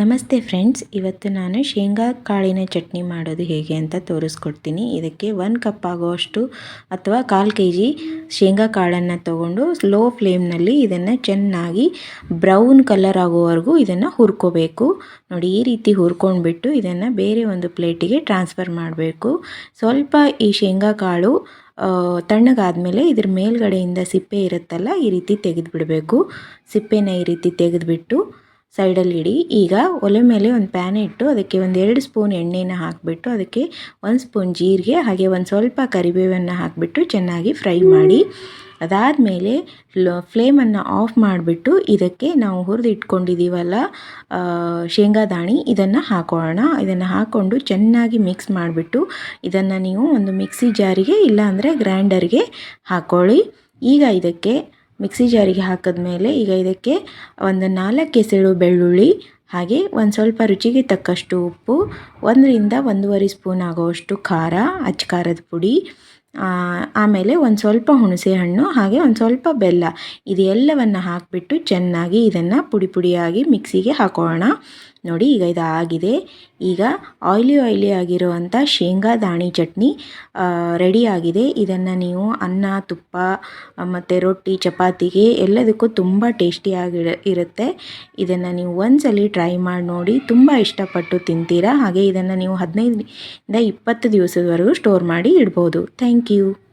ನಮಸ್ತೆ ಫ್ರೆಂಡ್ಸ್, ಇವತ್ತು ನಾನು ಶೇಂಗಾ ಕಾಳಿನ ಚಟ್ನಿ ಮಾಡೋದು ಹೇಗೆ ಅಂತ ತೋರಿಸ್ಕೊಡ್ತೀನಿ. ಇದಕ್ಕೆ ಒಂದು ಕಪ್ ಆಗುವಷ್ಟು ಅಥವಾ ಕಾಲು ಕೆ ಜಿ ಶೇಂಗಾ ಕಾಳನ್ನು ತಗೊಂಡು ಸ್ಲೋ ಫ್ಲೇಮ್ನಲ್ಲಿ ಇದನ್ನು ಚೆನ್ನಾಗಿ ಬ್ರೌನ್ ಕಲರ್ ಆಗೋವರೆಗೂ ಇದನ್ನು ಹುರ್ಕೋಬೇಕು. ನೋಡಿ, ಈ ರೀತಿ ಹುರ್ಕೊಂಡ್ಬಿಟ್ಟು ಇದನ್ನು ಬೇರೆ ಒಂದು ಪ್ಲೇಟಿಗೆ ಟ್ರಾನ್ಸ್ಫರ್ ಮಾಡಬೇಕು. ಸ್ವಲ್ಪ ಈ ಶೇಂಗಾ ಕಾಳು ತಣ್ಣಗಾದಮೇಲೆ ಇದ್ರ ಮೇಲ್ಗಡೆಯಿಂದ ಸಿಪ್ಪೆ ಇರುತ್ತಲ್ಲ, ಈ ರೀತಿ ತೆಗೆದುಬಿಡಬೇಕು. ಸಿಪ್ಪೆನ ಈ ರೀತಿ ತೆಗೆದುಬಿಟ್ಟು ಸೈಡಲ್ಲಿ ಇಡಿ. ಈಗ ಒಲೆ ಮೇಲೆ ಒಂದು ಪ್ಯಾನ್ ಇಟ್ಟು ಅದಕ್ಕೆ ಒಂದು ಎರಡು ಸ್ಪೂನ್ ಎಣ್ಣೆನ ಹಾಕಿಬಿಟ್ಟು ಅದಕ್ಕೆ ಒಂದು ಸ್ಪೂನ್ ಜೀರಿಗೆ, ಹಾಗೆ ಒಂದು ಸ್ವಲ್ಪ ಕರಿಬೇವನ್ನು ಹಾಕಿಬಿಟ್ಟು ಚೆನ್ನಾಗಿ ಫ್ರೈ ಮಾಡಿ, ಅದಾದಮೇಲೆ ಫ್ಲೇಮನ್ನು ಆಫ್ ಮಾಡಿಬಿಟ್ಟು ಇದಕ್ಕೆ ನಾವು ಹುರಿದು ಇಟ್ಕೊಂಡಿದ್ದೀವಲ್ಲ ಶೇಂಗಾ ದಾಣಿ, ಇದನ್ನು ಹಾಕೋಣ. ಇದನ್ನು ಹಾಕ್ಕೊಂಡು ಚೆನ್ನಾಗಿ ಮಿಕ್ಸ್ ಮಾಡಿಬಿಟ್ಟು ಇದನ್ನು ನೀವು ಒಂದು ಮಿಕ್ಸಿ ಜಾರಿಗೆ ಇಲ್ಲಾಂದರೆ ಗ್ರೈಂಡರ್ಗೆ ಹಾಕ್ಕೊಳ್ಳಿ ಈಗ ಇದಕ್ಕೆ ಮಿಕ್ಸಿ ಜಾರಿಗೆ ಹಾಕಿದ್ಮೇಲೆ ಈಗ ಇದಕ್ಕೆ ಒಂದು ನಾಲ್ಕು ಎಸಳು ಬೆಳ್ಳುಳ್ಳಿ, ಹಾಗೆ ಒಂದು ಸ್ವಲ್ಪ ರುಚಿಗೆ ತಕ್ಕಷ್ಟು ಉಪ್ಪು, ಒಂದರಿಂದ ಒಂದೂವರೆ ಸ್ಪೂನ್ ಆಗೋವಷ್ಟು ಖಾರ, ಅಚ್ಚ ಖಾರದ ಪುಡಿ ಆಮೇಲೆ ಒಂದು ಸ್ವಲ್ಪ ಹುಣಸೆ ಹಣ್ಣು ಹಾಗೆ ಒಂದು ಸ್ವಲ್ಪ ಬೆಲ್ಲ. ಇದೆಲ್ಲವನ್ನು ಹಾಕಿಬಿಟ್ಟು ಚೆನ್ನಾಗಿ ಇದನ್ನು ಪುಡಿ ಪುಡಿಯಾಗಿ ಮಿಕ್ಸಿಗೆ ಹಾಕೋಣ. ನೋಡಿ ಈಗ ಇದು ಆಗಿದೆ ಈಗ ಆಯ್ಲಿ ಆಯ್ಲಿ ಆಗಿರುವಂಥ ಶೇಂಗಾ ದಾಣಿ ಚಟ್ನಿ ರೆಡಿಯಾಗಿದೆ ಇದನ್ನು ನೀವು ಅನ್ನ, ತುಪ್ಪ, ಮತ್ತು ರೊಟ್ಟಿ, ಚಪಾತಿಗೆ ಎಲ್ಲದಕ್ಕೂ ತುಂಬ ಟೇಸ್ಟಿಯಾಗಿ ಇರುತ್ತೆ. ಇದನ್ನು ನೀವು ಒಂದ್ಸಲಿ ಟ್ರೈ ಮಾಡಿ ನೋಡಿ ತುಂಬ ಇಷ್ಟಪಟ್ಟು ತಿಂತೀರಾ. ಹಾಗೆ ಇದನ್ನು ನೀವು ಹದಿನೈದರಿಂದ ಇಪ್ಪತ್ತು ದಿವಸದವರೆಗೂ ಸ್ಟೋರ್ ಮಾಡಿ ಇಡ್ಬೋದು. Thank Thank you.